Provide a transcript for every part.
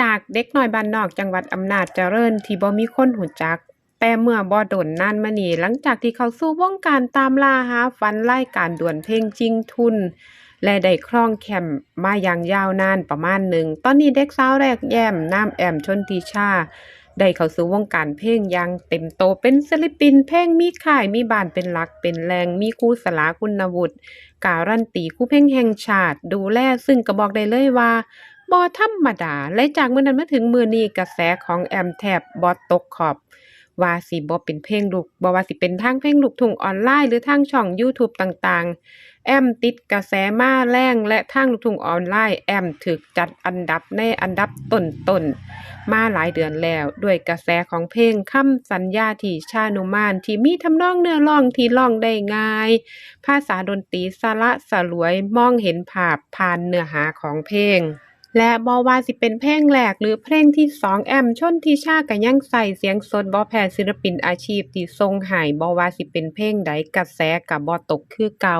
จากเด็กน้อยบ้านนอกจังหวัดอำนาจเจริญที่บ่มีคนหูจัก แต่เมื่อบ่ดนนานมานี้หลังจากที่เขาสู่วงการตามล่าหาฝันรายการดวลเพลงจริงทุน และได้ครองแคมป์มาอย่างยาวนานประมาณหนึ่ง ตอนนี้เด็กสาวแรกแย้มน้ำแอมชนทิชา ได้เข้าสู่วงการเพลงอย่างเต็มโตเป็นศิลปินเพลงมีค่ายมีบานเป็นหลักเป็นแรงมีครูสลาคุณวุฒิการันตีคู่เพลงแห่งชาติ ดูแลซึ่งก็บอกได้เลยว่า บ่ธรรมดาและจากมื้อนั้นมาถึงมือนี้กระแสของแอมแทบบ่ตกขอบ ว่าสิบ่เป็นเพลงลูกบ่ว่าสิเป็นทางเพลงลูกทุ่งออนไลน์หรือทางช่อง YouTube ต่างๆ แอมติดกระแสมาแรงและทางลูกทุ่งออนไลน์ แอมถูกจัดอันดับในอันดับต้นๆมาหลายเดือนแล้ว ด้วยกระแสของเพลงคำสัญญาที่ชานุมานที่มีทำนองเนื้อร้องที่ร้องได้ง่าย ภาษาดนตรีสละสลวยมองเห็นภาพผ่านเนื้อหาของเพลง และบ่ว่าสิเป็นเพลงแรกหรือเพลงที่สองแอมชนทิชาก็ยังใส่เสียงสดบ่แพ้ศิลปินอาชีพที่ทรงหายบ่ว่าสิเป็นเพลงใดกระแสก็บ่ตกคือเก่า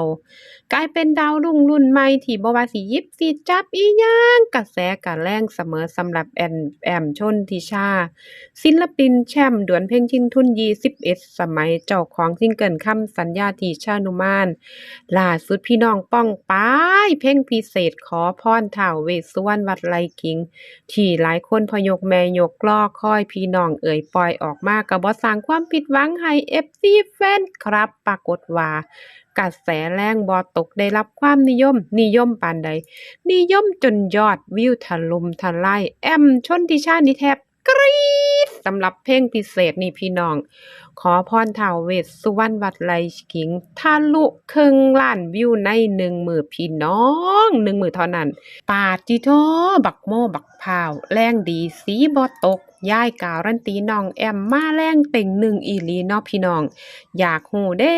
กลายเป็นดาวรุ่งรุ่นใหม่ที่บ่ว่าสิยิบสิจับอีหยังกระแสก็แรงเสมอสำหรับแอนแอมชนทิชา ศิลปินแชมป์ดวลเพลงชิงทุน21สมัยเจ้าของซิงเกิลคำสัญญาทีชานุมานล่าสุดพี่น้องป้องป้ายเพลงพิเศษขอพรท้าวเวสวรรณวัดไร่ขิง ที่หลายคนพยกแม่ยกลอคอยพี่น้องเอ่ยปล่อยออกมาก็บ่สร้างความผิดหวังให้ FC แฟนครับ ปรากฏว่ากระแสแรงบอตกได้รับความนิยม นิยมปานใด นิยมจนยอดวิวถล่มทลายแอมชนทิชานี่แทบ กรี๊ดสำหรับเพลงพิเศษนี่พี่น้อง ขอพรท้าวเวสสุวรรณวัดไร่ขิงทะลุครึ่งล้านวิวในหนึ่งมือพี่น้องหนึ่งมือเท่านั้น ปาดจิโทบักโมบักพาว แรงดีสีบอตก ย่ายการันตีน้องแอมมาแรงเต็งหนึ่งอีลีเนาะพี่น้อง อยากหูเด้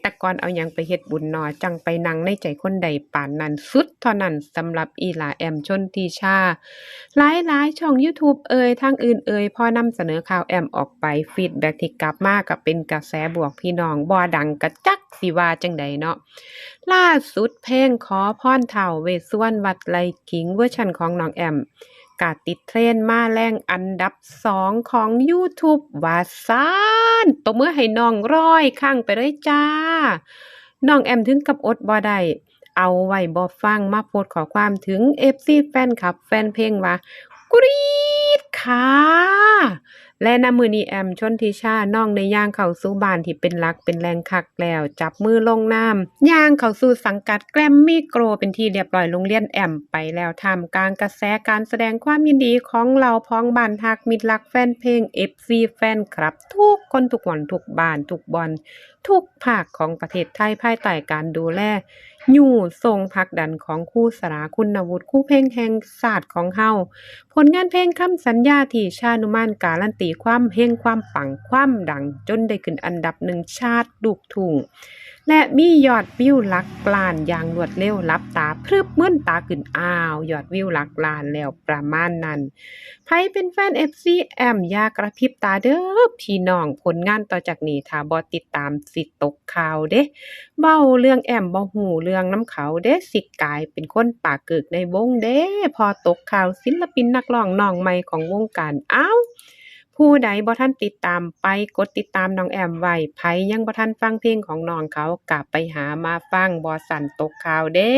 แต่ก่อนเอาหยังไปเฮ็ดบุญนอจังไปนั่งในใจคนใดป่านนั้นสุดเท่านั้นสำหรับอีหลาแอมชนทิชา หลายๆช่อง YouTube เอ่ยทางอื่นเอ่ยพอนำเสนอข่าวแอมออกไปฟีดแบ็กที่กลับมาก็เป็นกระแสบวกพี่น้องบ่ดังกระจักสิว่าจังใดเนาะล่าสุดเพลงขอพรท้าวเวสวรรณวัดไร่ขิงเวอร์ชันของน้องแอมกาติดเทรนด์มาแรงอันดับสองของ YouTube ว่าซานตบมือให้น้องร้อยข้างไปเลยจ้า น้องแอมถึงกับอดบ่ได้เอาไว้บอฟังมาโพสขอความถึงเอฟซีแฟนคลับ แฟนเพลงว่ากรี๊ดค่ะ และนำมือนีแอมชนทิชาน้องในย่างเข่าสู่บ้านที่เป็นหลักเป็นแรงคักแล้ว จับมือลงน้ำย่างเข่าสู่สังกัดแกรมมี่โกรเป็นที่เรียบร้อยโรงเรียนแอมไปแล้วทำกลางกระแสการแสดงความยินดีของเราพ้องบ้านทักมิตรรักแฟนเพลงเอฟซีแฟนครับ ทุกคนทุกวันทุกบ้านทุกบอล ทุกภาคของประเทศไทยภายใต้การดูแลอยู่ทรงพักดันของคู่สราคุณวุฒิคู่เพลงแห่งศาสตร์ของเฮาผลงานเพลงคำสัญญาที่ชานุมานการันตีความเฮงความปังความดังจนได้ขึ้นอันดับหนึ่งชาติลูกทุ่ง และมียอดวิวหลักล้านอย่างรวดเร็วลับตาพรึบเมื่อนตาขึ้นอ้าว ยอดวิวหลักล้านแล้วประมาณนั้นใครเป็นแฟน FC แอมยากระพริบตาเด้อพี่น้องผลงานต่อจากนี้ถ้าบ่ติดตามสิตกข่าวเด้เว้าเรื่องแอมบ่ฮู้เรื่องน้ำเขาเด้สิกลายเป็นคนปากเกิกในวงเด้พอตกข่าวศิลปินนักร้องน้องใหม่ของวงการอ้าว ผู้ใดบ่ทันติดตามไปกดติดตามน้องแอมไว้ไผยังบ่ทันฟังเพลงของน้องเขากลับไปหามาฟังบ่สั่นตกข่าวเด้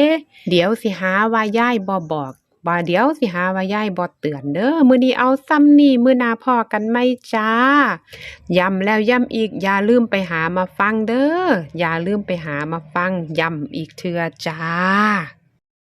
เดี๋ยวสิหาว่ายายบ่บอกบ่เดี๋ยวสิหาว่ายายบ่เตือนเด้อมื้อนี้เอาซ้ำนี่มื้อหน้าพอกันไหมจ้าย้ำแล้วย้ำอีกอย่าลืมไปหามาฟังเด้ออย่าลืมไปหามาฟังย้ำอีกเทื่อจ้า